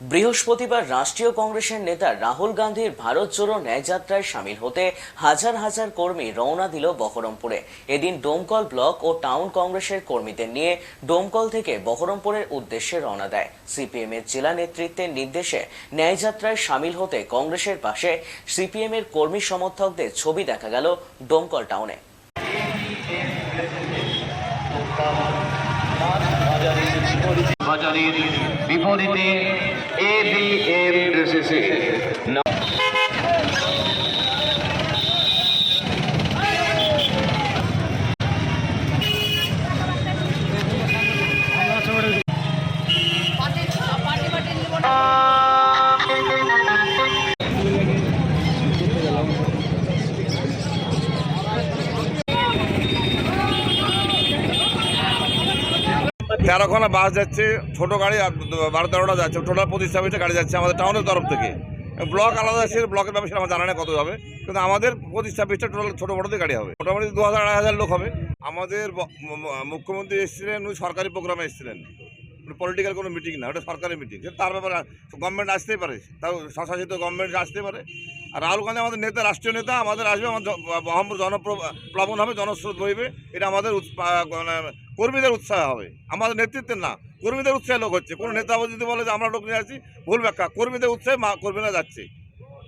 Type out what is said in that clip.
বৃহস্পতিবার রাষ্ট্রীয় কংগ্রেসের নেতা রাহুল গান্ধীর ভারত জোড়ো ন্যায়যাত্রায় সামিল হতে হাজার হাজার কর্মী রওনা দিল বহরমপুরে। এদিন ডোমকল ব্লক ও টাউন কংগ্রেসের কর্মীদের নিয়ে ডোমকল থেকে বহরমপুরের উদ্দেশ্যে রওনা দেয়। সিপিএম এর জেলা নেতৃত্বের নির্দেশে ন্যায়যাত্রায় সামিল হতে কংগ্রেসের পাশে সিপিএম এর কর্মী সমর্থকদের ছবি দেখা গেল ডোমকল টাউনে। বাজারের বিপরীতে এ বি এম তেরোখানা বাস যাচ্ছে, ছোট গাড়ি আর বারো তেরোটা যাচ্ছে, টোটাল পঁচিশ ছাব্বিশটা গাড়ি যাচ্ছে আমাদের টাউনের তরফ থেকে। ব্লক আলাদা আছে, ব্লকের ব্যাপারে আমার জানা নেই কত হবে, কিন্তু আমাদের পঁচিশ ছাব্বিশটা টোটাল ছোটো বড়োদের গাড়ি হবে। মোটামুটি দু হাজার আড়াই হাজার লোক হবে। আমাদের মুখ্যমন্ত্রী এসেছিলেন, উনি সরকারি প্রোগ্রামে এসেছিলেন। পলিটিক্যাল কোনো মিটিং না, ওটা সরকারি মিটিং তার ব্যাপারে গভর্নমেন্ট আসতেই পারে, তাও স্বশাসিত গভর্নমেন্ট আসতে পারে। আর রাহুল গান্ধী আমাদের নেতা, রাষ্ট্রীয় নেতা, আমাদের আসবে, আমার বহম্বর জনপ্লাবন হবে, জনস্রোত বইবে। এটা আমাদের মানে কর্মীদের উৎসাহ হবে। আমাদের নেতৃত্বের না, কর্মীদের উৎসাহে লোক হচ্ছে। কোনো নেতা যদি বলে যে আমরা লোক নিয়ে আসি, ভুল ব্যাখ্যা। কর্মীদের উৎসাহে মা- কর্মীরা যাচ্ছে।